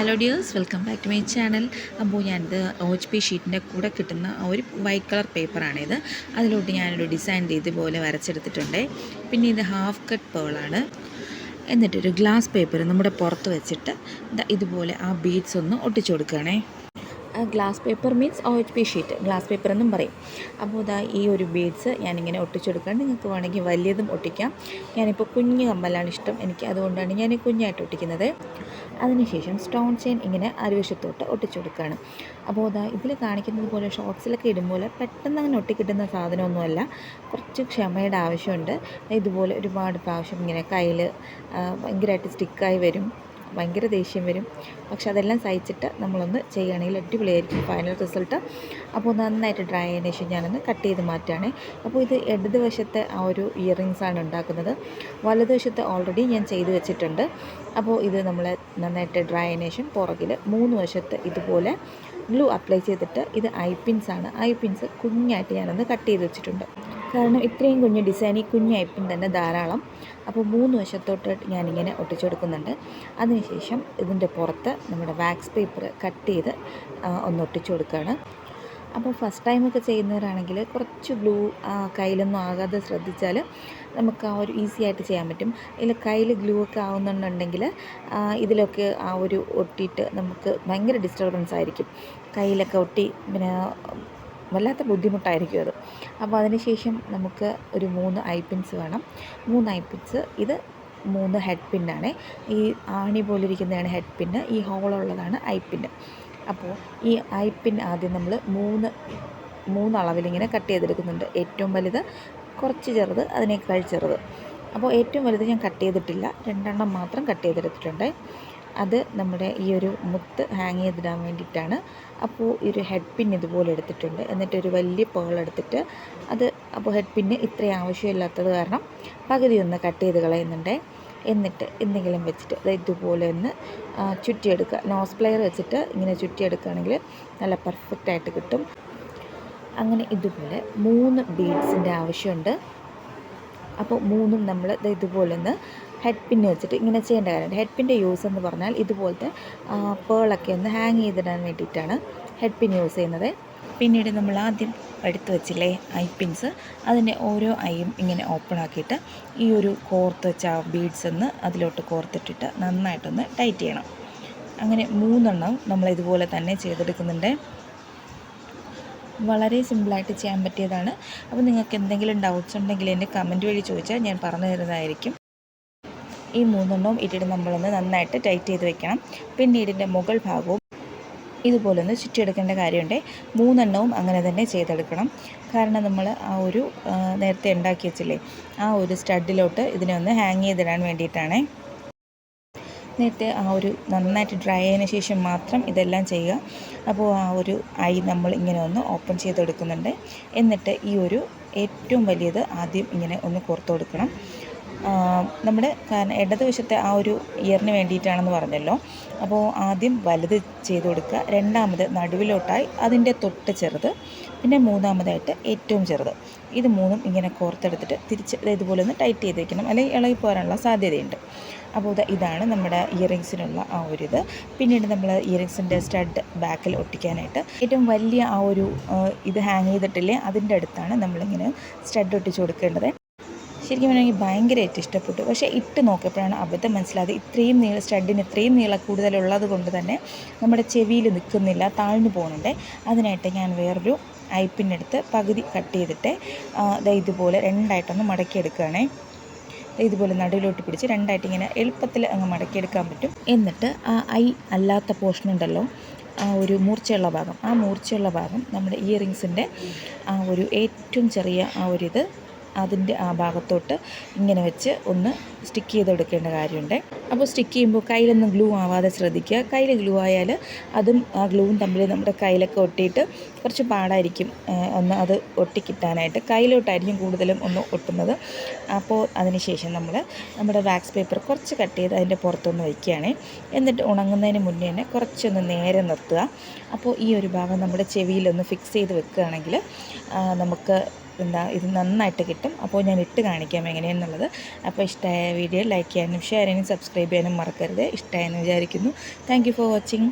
Hello dears welcome back to my channel അപ്പോൾ ഞാനിത് O H P ഷീറ്റിന്റെ കൂടെ കിട്ടുന്ന ഒരു വൈറ്റ് കളർ പേപ്പറാണിത് അതിലോട്ട് ഞാനൊരു ഡിസൈൻ ഇതുപോലെ വരച്ചെടുത്തിട്ടുണ്ട്. പിന്നെ ഇത് ഹാഫ് കട്ട് പേളാണ് എന്നിട്ടൊരു ഗ്ലാസ് പേപ്പർ നമ്മുടെ പുറത്ത് വെച്ചിട്ട് ഇതുപോലെ ആ ബീഡ്സ് ഒന്ന് ഒട്ടിച്ചു കൊടുക്കുകയാണേ. Glass paper means O H P sheet glass paper എന്നും പറയും. അപ്പോൾ ഇതാ ഈ ഒരു ബീഡ്സ് ഞാനിങ്ങനെ ഒട്ടിച്ചെടുക്കാൻ നിങ്ങൾക്ക് വേണമെങ്കിൽ വലിയതും ഒട്ടിക്കാം. ഞാനിപ്പോൾ കുഞ്ഞ് കമ്മലാണ് ഇഷ്ടം എനിക്ക്. അതുകൊണ്ടാണ് ഞാൻ കുഞ്ഞായിട്ട് ഒട്ടിക്കുന്നത്. അതിനുശേഷം സ്റ്റോൺ ചെയിൻ ഇങ്ങനെ അരുവശത്തോട്ട് ഒട്ടിച്ചെടുക്കുകയാണ്. അപ്പോൾ ഇതാ ഇതിൽ കാണിക്കുന്നത് പോലെ ഷോർട്സിലൊക്കെ ഇടുമ്പോൾ പെട്ടെന്ന് അങ്ങനെ ഒട്ടിക്കിട്ടുന്ന സാധനമൊന്നുമല്ല. കുറച്ച് ക്ഷമയുടെ ആവശ്യമുണ്ട്. ഇതുപോലെ ഒരുപാട് പ്രാവശ്യം ഇങ്ങനെ കയ്യിൽ ഭയങ്കരമായിട്ട് സ്റ്റിക്കായി വരും. ഭയങ്കര ദേഷ്യം വരും. പക്ഷെ അതെല്ലാം സഹിച്ചിട്ട് നമ്മളൊന്ന് ചെയ്യുകയാണെങ്കിൽ അടിപൊളിയായിരിക്കും ഫൈനൽ റിസൾട്ട് അപ്പോൾ നന്നായിട്ട് ഡ്രൈ ആയതിനു ശേഷം ഞാനൊന്ന് കട്ട് ചെയ്ത് മാറ്റുകയാണ്. അപ്പോൾ ഇത് ഇടതുവശത്തെ ആ ഒരു ഇയറിങ്സ് ആണ് ഉണ്ടാക്കുന്നത്. വലതുവശത്ത് ഓൾറെഡി ഞാൻ ചെയ്ത് വെച്ചിട്ടുണ്ട്. അപ്പോൾ ഇത് നമ്മൾ നന്നായിട്ട് ഡ്രൈ ശേഷം പുറകിൽ മൂന്ന് വശത്ത് ഇതുപോലെ ഗ്ലൂ അപ്ലൈ ചെയ്തിട്ട് ഇത് ഐ പിൻസാണ് ഐ പിൻസ് കുഞ്ഞായിട്ട് ഞാനൊന്ന് കട്ട് ചെയ്ത് വെച്ചിട്ടുണ്ട്. കാരണം ഇത്രയും കുഞ്ഞ് ഡിസൈൻ ഈ കുഞ്ഞ് ഐപ്പിൻ തന്നെ ധാരാളം. അപ്പോൾ മൂന്ന് വശത്തോട്ട് ഞാനിങ്ങനെ ഒട്ടിച്ചു കൊടുക്കുന്നുണ്ട് അതിനുശേഷം ഇതിന്റെ പുറത്ത് നമ്മുടെ വാക്സ് പേപ്പർ കട്ട് ചെയ്ത് ഒന്ന് ഒട്ടിച്ചു കൊടുക്കുകയാണ് അപ്പോൾ ഫസ്റ്റ് ടൈമൊക്കെ ചെയ്യുന്നവരാണെങ്കിൽ കുറച്ച് ഗ്ലൂ കയ്യിലൊന്നും ആകാതെ ശ്രദ്ധിച്ചാൽ നമുക്ക് ആ ഒരു ഈസി ആയിട്ട് ചെയ്യാൻ പറ്റും. ഇതിൽ കയ്യിൽ ഗ്ലൂ ഒക്കെ ആവുന്നുണ്ടെങ്കിൽ ഇതിലൊക്കെ ആ ഒരു ഒട്ടിയിട്ട് നമുക്ക് ഭയങ്കര ഡിസ്റ്റർബൻസ് ആയിരിക്കും. കയ്യിലൊക്കെ ഒട്ടി പിന്നെ വല്ലാത്ത ബുദ്ധിമുട്ടായിരിക്കും അത്. അപ്പോൾ അതിനുശേഷം നമുക്ക് ഒരു മൂന്ന് ഐ പിൻസ് വേണം. മൂന്ന് ഐ പിൻസ് ഇത് മൂന്ന് ഹെഡ് പിന്നാണ് ഈ ആണി പോലെ ഇരിക്കുന്നതാണ് ഹെഡ് പിന്ന് ഈ ഹോളുള്ളതാണ് ഐ പിന്ന് അപ്പോൾ ഈ ഐ പിൻ ആദ്യം നമ്മൾ മൂന്ന് മൂന്ന് അളവിലിങ്ങനെ കട്ട് ചെയ്തെടുക്കുന്നുണ്ട്. ഏറ്റവും വലുത് കുറച്ച് ചെറുത് അതിനേക്കാൾ ചെറുത്. അപ്പോൾ ഏറ്റവും വലുത് ഞാൻ കട്ട് ചെയ്തിട്ടില്ല. രണ്ടെണ്ണം മാത്രം കട്ട് ചെയ്തെടുത്തിട്ടുണ്ട്. അത് നമ്മുടെ ഈ ഒരു മുത്ത് ഹാങ് ചെയ്തിടാൻ വേണ്ടിയിട്ടാണ്. അപ്പോൾ ഈ ഒരു ഹെഡ് പിൻ ഇതുപോലെ എടുത്തിട്ടുണ്ട്. എന്നിട്ട് ഒരു വലിയ പേൾ എടുത്തിട്ട് അത് അപ്പോൾ ഹെഡ് പിന്ന് ഇത്രയും ആവശ്യമില്ലാത്തത് കാരണം പകുതി ഒന്ന് കട്ട് ചെയ്ത് കളയുന്നുണ്ട്. എന്നിട്ട് എന്തെങ്കിലും വെച്ചിട്ട് ഇതുപോലെ ഒന്ന് ചുറ്റിയെടുക്കുക നോസ് പ്ലെയർ വെച്ചിട്ട് ഇങ്ങനെ ചുറ്റിയെടുക്കുകയാണെങ്കിൽ നല്ല പെർഫെക്റ്റ് ആയിട്ട് കിട്ടും. അങ്ങനെ ഇതുപോലെ മൂന്ന് ബീഡ്സിന്റെ ആവശ്യമുണ്ട്. അപ്പോൾ മൂന്നും നമ്മൾ ഇതുപോലെ ഒന്ന് ഹെഡ് പിന്ന് വെച്ചിട്ട് ഇങ്ങനെ ചെയ്യേണ്ട കാര്യമുണ്ട്. ഹെഡ് പിന്റെ യൂസ് എന്ന് പറഞ്ഞാൽ ഇതുപോലത്തെ പേളൊക്കെ ഒന്ന് ഹാങ് ചെയ്തിടാൻ വേണ്ടിയിട്ടാണ് ഹെഡ് പിൻ യൂസ് ചെയ്യുന്നത്. പിന്നീട് നമ്മൾ ആദ്യം എടുത്ത് വെച്ചില്ലേ ഐ പിൻസ് അതിന്റെ ഓരോ ഐയും ഇങ്ങനെ ഓപ്പൺ ആക്കിയിട്ട് ഈ ഒരു കോർത്ത് വെച്ച ബീഡ്സ് ഒന്ന് അതിലോട്ട് കോർത്തിട്ടിട്ട് നന്നായിട്ടൊന്ന് ടൈറ്റ് ചെയ്യണം. അങ്ങനെ മൂന്നെണ്ണം നമ്മൾ ഇതുപോലെ തന്നെ ചെയ്തെടുക്കുന്നുണ്ട്. വളരെ സിമ്പിളായിട്ട് ചെയ്യാൻ പറ്റിയതാണ്. അപ്പോൾ നിങ്ങൾക്ക് എന്തെങ്കിലും ഡൗട്ട്സ് ഉണ്ടെങ്കിൽ എന്റെ കമന്റ് വഴി ചോദിച്ചാൽ ഞാൻ പറഞ്ഞു തരുന്നതായിരിക്കും. ഈ മൂന്നെണ്ണവും ഇട്ടിട്ട് നമ്മളൊന്ന് നന്നായിട്ട് ടൈറ്റ് ചെയ്ത് വെക്കണം. പിന്നെ ഇതിന്റെ മുകൾ ഭാഗവും ഇതുപോലെ ഒന്ന് ചുറ്റിയെടുക്കേണ്ട കാര്യമുണ്ട്. മൂന്നെണ്ണവും അങ്ങനെ തന്നെ ചെയ്തെടുക്കണം. കാരണം നമ്മൾ ആ ഒരു നേരത്തെ ഉണ്ടാക്കി വെച്ചില്ലേ ആ ഒരു സ്റ്റഡിലോട്ട് ഇതിനെ ഒന്ന് ഹാങ് ചെയ്തിടാൻ വേണ്ടിയിട്ടാണ്. നേരത്തെ ആ ഒരു നന്നായിട്ട് ഡ്രൈ ആയതിനു ശേഷം മാത്രം ഇതെല്ലാം ചെയ്യുക. അപ്പോൾ ആ ഒരു ഐ നമ്മൾ ഇങ്ങനെ ഒന്ന് ഓപ്പൺ ചെയ്തെടുക്കുന്നുണ്ട്. എന്നിട്ട് ഈ ഒരു ഏറ്റവും വലിയത് ആദ്യം ഇങ്ങനെ ഒന്ന് കൊടുത്തു കൊടുക്കണം. നമ്മുടെ കാരണം ഇടതുവശത്തെ ആ ഒരു ഇയറിന് വേണ്ടിയിട്ടാണെന്ന് പറഞ്ഞല്ലോ. അപ്പോൾ ആദ്യം വലുത് ചെയ്ത് കൊടുക്കുക. രണ്ടാമത് നടുവിലോട്ടായി അതിന്റെ തൊട്ട് ചെറുത്. പിന്നെ മൂന്നാമതായിട്ട് ഏറ്റവും ചെറുത്. ഇത് മൂന്നും ഇങ്ങനെ കോർത്തെടുത്തിട്ട് തിരിച്ച് ഇതുപോലെ ഒന്ന് ടൈറ്റ് ചെയ്ത് വെക്കണം അല്ലെങ്കിൽ ഇളകി പോകാനുള്ള സാധ്യതയുണ്ട്. അപ്പോൾ ഇതാണ് നമ്മുടെ ഇയറിങ്സിനുള്ള ആ ഒരു ഇത്. പിന്നീട് നമ്മൾ ഇയറിങ്സിന്റെ സ്റ്റഡ് ബാക്കിൽ ഒട്ടിക്കാനായിട്ട് ഏറ്റവും വലിയ ആ ഒരു ഇത് ഹാങ് ചെയ്തിട്ടില്ലേ അതിന്റെ അടുത്താണ് നമ്മളിങ്ങനെ സ്റ്റഡ് ഒട്ടിച്ച് കൊടുക്കേണ്ടത്. ശരിക്കും എനിക്ക് ഭയങ്കരമായിട്ട് ഇഷ്ടപ്പെട്ടു. പക്ഷേ ഇട്ട് നോക്കിയപ്പോഴാണ് അബദ്ധം മനസ്സിലായത്. ഇത്രയും നീള സ്റ്റഡിന് ഇത്രയും നീള കൂടുതലുള്ളത് കൊണ്ട് തന്നെ നമ്മുടെ ചെവിയിൽ നിൽക്കുന്നില്ല താഴ്ന്നു പോകുന്നുണ്ട്. അതിനായിട്ട് ഞാൻ വേറൊരു ഐപ്പിനെടുത്ത് പകുതി കട്ട് ചെയ്തിട്ട് ഇതുപോലെ രണ്ടായിട്ടൊന്ന് മടക്കിയെടുക്കുകയാണേ. ഇതുപോലെ നടുവിലോട്ട് പിടിച്ച് രണ്ടായിട്ട് ഇങ്ങനെ എളുപ്പത്തിൽ അങ്ങ് മടക്കിയെടുക്കാൻ പറ്റും. എന്നിട്ട് ആ ഐ അല്ലാത്ത പോർഷൻ ഉണ്ടല്ലോ ആ ഒരു മൂർച്ചയുള്ള ഭാഗം. ആ മൂർച്ചയുള്ള ഭാഗം നമ്മുടെ ഇയറിങ്സിന്റെ ആ ഒരു ഏറ്റവും ചെറിയ ആ ഒരു ഇത് അതിന്റെ ആ ഭാഗത്തോട്ട് ഇങ്ങനെ വെച്ച് ഒന്ന് സ്റ്റിക്ക് ചെയ്തെടുക്കേണ്ട കാര്യമുണ്ട്. അപ്പോൾ സ്റ്റിക്ക് ചെയ്യുമ്പോൾ കയ്യിലൊന്നും ഗ്ലൂ ആവാതെ ശ്രദ്ധിക്കുക. കയ്യിൽ ഗ്ലൂ ആയാൽ അതും ആ ഗ്ലൂവും തമ്മിൽ നമ്മുടെ കയ്യിലൊക്കെ ഒട്ടിയിട്ട് കുറച്ച് പാടായിരിക്കും. ഒന്ന് അത് ഒട്ടിക്കിട്ടാനായിട്ട് കയ്യിലോട്ടായിരിക്കും കൂടുതലും ഒന്ന് ഒട്ടുന്നത്. അപ്പോൾ അതിനുശേഷം നമ്മൾ നമ്മുടെ വാക്സ് പേപ്പർ കുറച്ച് കട്ട് ചെയ്ത് അതിന്റെ പുറത്തൊന്ന് വയ്ക്കുകയാണ്. എന്നിട്ട് ഉണങ്ങുന്നതിന് മുന്നേ തന്നെ കുറച്ചൊന്ന് നേരെ നിർത്തുക. അപ്പോൾ ഈ ഒരു ഭാഗം നമ്മുടെ ചെവിയിലൊന്ന് ഫിക്സ് ചെയ്ത് വെക്കുകയാണെങ്കിൽ നമുക്ക് എന്താ ഇത് നന്നായിട്ട് കിട്ടും. അപ്പോൾ ഞാൻ ഇട്ട് കാണിക്കാം എങ്ങനെയെന്നുള്ളത്. അപ്പോൾ ഇഷ്ടമായ വീഡിയോ ലൈക്ക് ചെയ്യാനും ഷെയർ ചെയ്യാനും സബ്സ്ക്രൈബ് ചെയ്യാനും മറക്കരുത്. ഇഷ്ടമായെന്ന് വിചാരിക്കുന്നു. Thank for watching.